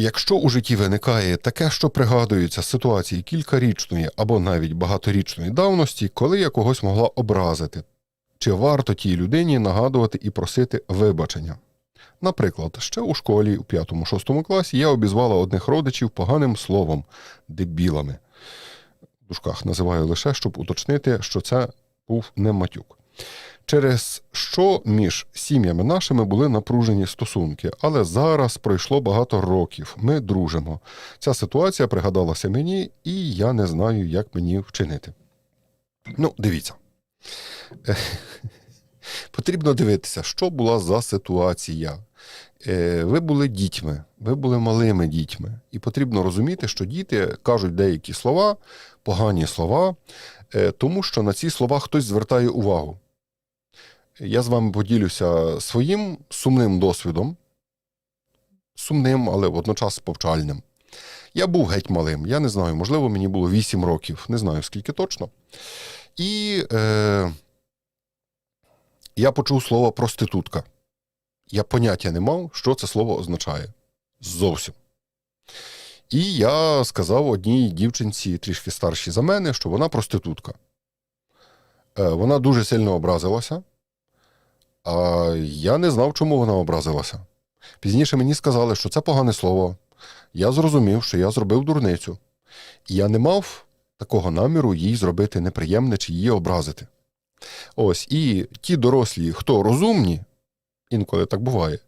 Якщо у житті виникає таке, що пригадується ситуації кількарічної або навіть багаторічної давності, коли я когось могла образити, чи варто тій людині нагадувати і просити вибачення? Наприклад, ще у школі у 5-6 класі я обізвала одних родичів поганим словом дебілами. В дужках називаю лише, щоб уточнити, що це був не матюк. Через що між сім'ями нашими були напружені стосунки, але зараз пройшло багато років. Ми дружимо. Ця ситуація пригадалася мені, і я не знаю, як мені вчинити. Ну, дивіться. Е, Потрібно дивитися, що була за ситуація. Е, Ви були дітьми, ви були малими дітьми, і потрібно розуміти, що діти кажуть деякі слова, погані слова, е, тому що на ці слова хтось звертає увагу. Я з вами поділюся своїм сумним досвідом, сумним, але водночас повчальним. Я був геть малим, я не знаю, можливо, мені було 8 років, не знаю скільки точно. І е, я почув слово проститутка. Я поняття не мав, що це слово означає. Зовсім. І я сказав одній дівчинці, трішки старшій за мене, що вона проститутка. Е, Вона дуже сильно образилася, а я не знав, чому вона образилася. Пізніше мені сказали, що це погане слово. Я зрозумів, що я зробив дурницю. І я не мав такого наміру їй зробити неприємне чи її образити. Ось, і ті дорослі, хто розумні, інколи так буває,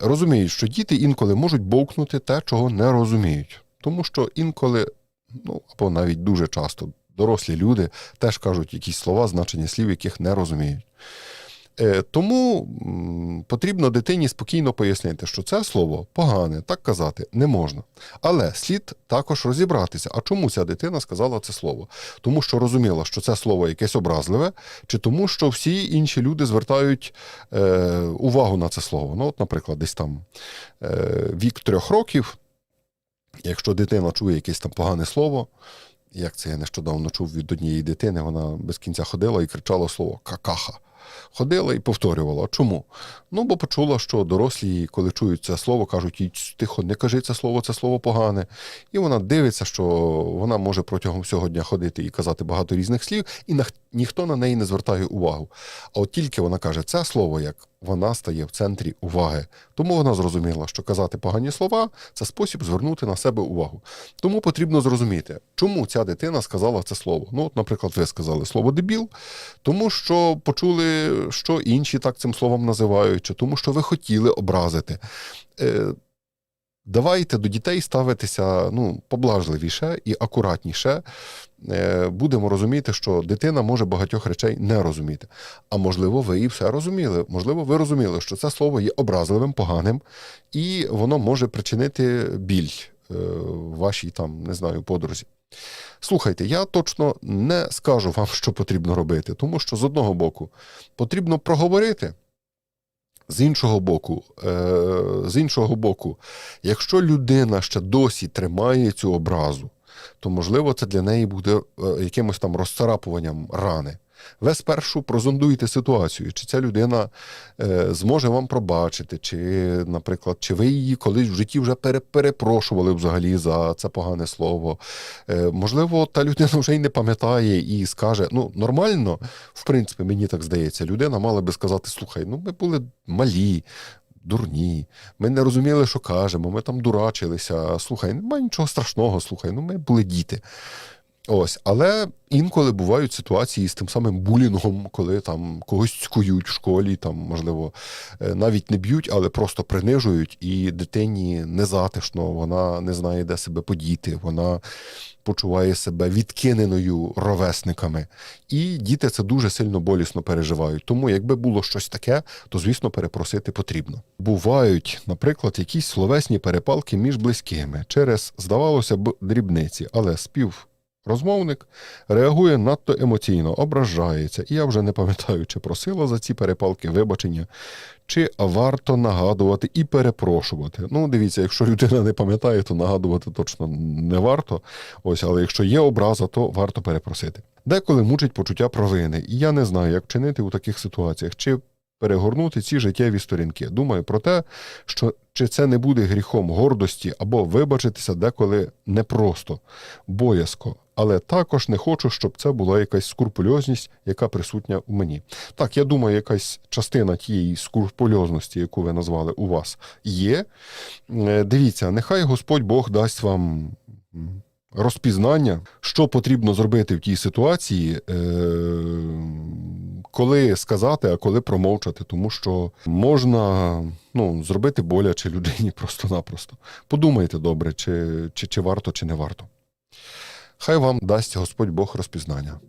розуміють, що діти інколи можуть бовкнути те, чого не розуміють. Тому що інколи, ну або навіть дуже часто, дорослі люди теж кажуть якісь слова, значення слів, яких не розуміють. Е, Тому потрібно дитині спокійно пояснити, що це слово погане, так казати не можна. Але слід також розібратися, а чому ця дитина сказала це слово? Тому що розуміла, що це слово якесь образливе, чи тому, що всі інші люди звертають е, увагу на це слово. Ну, от, наприклад, десь там е, вік трьох років, якщо дитина чує якесь там погане слово, як це я нещодавно чув від однієї дитини, вона без кінця ходила і кричала слово какаха. Ходила і повторювала. Чому? Ну, бо почула, що дорослі, коли чують це слово, кажуть, їй тихо, не кажи це слово, це слово погане. І вона дивиться, що вона може протягом всього дня ходити і казати багато різних слів, і ніхто на неї не звертає увагу. А от тільки вона каже це слово, як вона стає в центрі уваги. Тому вона зрозуміла, що казати погані слова це спосіб звернути на себе увагу. Тому потрібно зрозуміти, чому ця дитина сказала це слово. Ну, от, наприклад, ви сказали слово дебіл, тому що почули, що інші так цим словом називають, чи тому що ви хотіли образити. Е, Давайте до дітей ставитися ну, поблажливіше і акуратніше. Е, Будемо розуміти, що дитина може багатьох речей не розуміти. А можливо, ви і все розуміли. Можливо, ви розуміли, що це слово є образливим, поганим, і воно може причинити біль е, вашій там, не знаю, подрузі. Слухайте, я точно не скажу вам, що потрібно робити, тому що з одного боку потрібно проговорити. З іншого боку, е, з іншого боку, якщо людина ще досі тримає цю образу, то можливо це для неї буде е, якимось там розцарапуванням рани. Ви спершу прозондуєте ситуацію, чи ця людина е, зможе вам пробачити, чи, наприклад, чи ви її колись в житті вже пере- перепрошували взагалі за це погане слово. Е, можливо, та людина вже й не пам'ятає і скаже: ну, нормально, в принципі, мені так здається, людина мала би сказати: слухай, ну ми були малі. Дурні, ми не розуміли, що кажемо, ми там дурачилися. Слухай, немає нічого страшного, слухай, ну ми були діти. Ось, але інколи бувають ситуації з тим самим булінгом, коли там когось цькують в школі, там, можливо, е, навіть не б'ють, але просто принижують, і дитині незатишно, вона не знає, де себе подіти, вона почуває себе відкиненою ровесниками. І діти це дуже сильно болісно переживають. Тому, якби було щось таке, то звісно перепросити потрібно. Бувають, наприклад, якісь словесні перепалки між близькими через, здавалося б, дрібниці, але спів. Розмовник реагує надто емоційно, ображається, і я вже не пам'ятаю, чи просила за ці перепалки вибачення, чи варто нагадувати і перепрошувати. Ну, дивіться, якщо людина не пам'ятає, то нагадувати точно не варто. Ось, але якщо є образа, то варто перепросити. Деколи мучить почуття провини, і я не знаю, як чинити у таких ситуаціях, чи перегорнути ці життєві сторінки. Думаю про те, що чи це не буде гріхом гордості або вибачитися деколи непросто, боязко. Але також не хочу, щоб це була якась скрупульозність, яка присутня у мені. Так, я думаю, якась частина тієї скрупульозності, яку ви назвали у вас, є. Е, Дивіться, нехай Господь Бог дасть вам розпізнання, що потрібно зробити в тій ситуації, е, коли сказати, а коли промовчати, тому що можна ну, зробити боляче людині просто-напросто. Подумайте добре, чи, чи, чи варто, чи не варто. Хай вам дасть Господь Бог розпізнання.